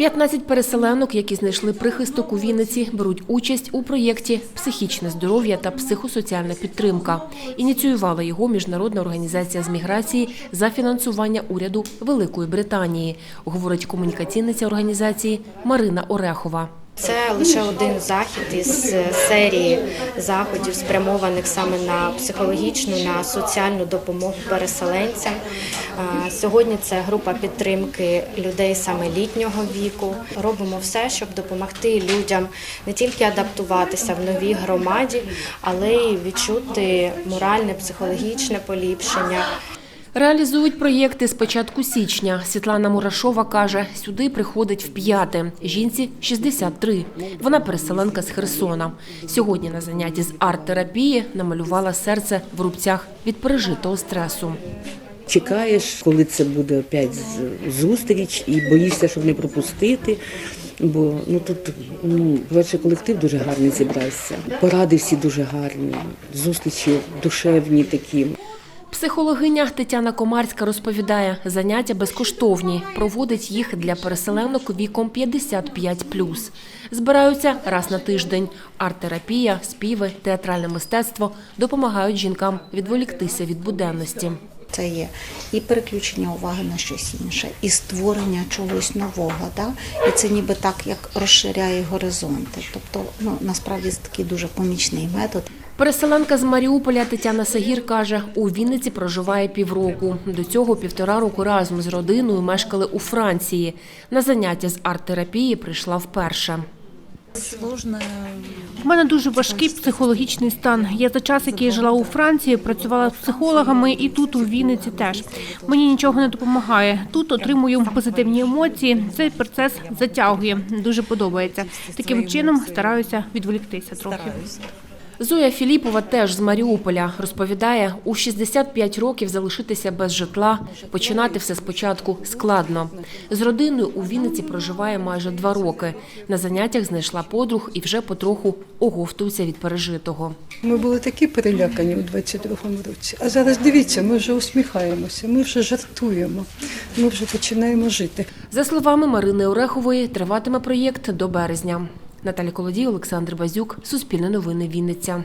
15 переселенок, які знайшли прихисток у Вінниці, беруть участь у проєкті Психічне здоров'я та психосоціальна підтримка. Ініціювала його міжнародна організація з міграції за фінансування уряду Великої Британії, говорить комунікаційниця організації Марина Орехова. Це лише один захід із е, серії заходів, спрямованих саме на психологічну, на соціальну допомогу переселенцям. Е, Сьогодні це група підтримки людей саме літнього віку. Робимо все, щоб допомогти людям не тільки адаптуватися в новій громаді, але й відчути моральне, психологічне поліпшення. Реалізують проєкти з початку січня. Світлана Мурашова каже, сюди приходить вп'яте. Жінці 63. Вона переселенка з Херсона. Сьогодні на занятті з арт-терапії намалювала серце в рубцях від пережитого стресу. Чекаєш, коли це буде опять зустріч, і боїшся, щоб не пропустити. Бо ну тут ну, перше колектив дуже гарний зібрався. Поради всі дуже гарні, зустрічі душевні такі. Психологиня Тетяна Комарська розповідає, заняття безкоштовні. Проводить їх для переселенок віком 55+. Збираються раз на тиждень. Арт-терапія, співи, театральне мистецтво допомагають жінкам відволіктися від буденності. Це є і переключення уваги на щось інше, і створення чогось нового. Да? І це ніби так як розширяє горизонти. Тобто, ну насправді це такий дуже помічний метод. Переселенка з Маріуполя Тетяна Сагір каже, у Вінниці проживає півроку. До цього півтора року разом з родиною мешкали у Франції. На заняття з арт-терапії прийшла вперше. У мене дуже важкий психологічний стан. Я за час, який жила у Франції, працювала з психологами, і тут у Вінниці теж. Мені нічого не допомагає. Тут отримую позитивні емоції. Цей процес затягує. Дуже подобається. Таким чином стараюся відволіктися трохи. Зоя Філіпова теж з Маріуполя розповідає, у 65 років залишитися без житла, починати все спочатку складно. З родиною у Вінниці проживає майже два роки. На заняттях знайшла подруг і вже потроху оговтується від пережитого. Ми були такі перелякані у 22-му році. А зараз дивіться, ми вже усміхаємося, ми вже жартуємо, ми вже починаємо жити. За словами Марини Орехової, триватиме проєкт до березня. Наталя Колодій, Олександр Базюк, Суспільне новини, Вінниця.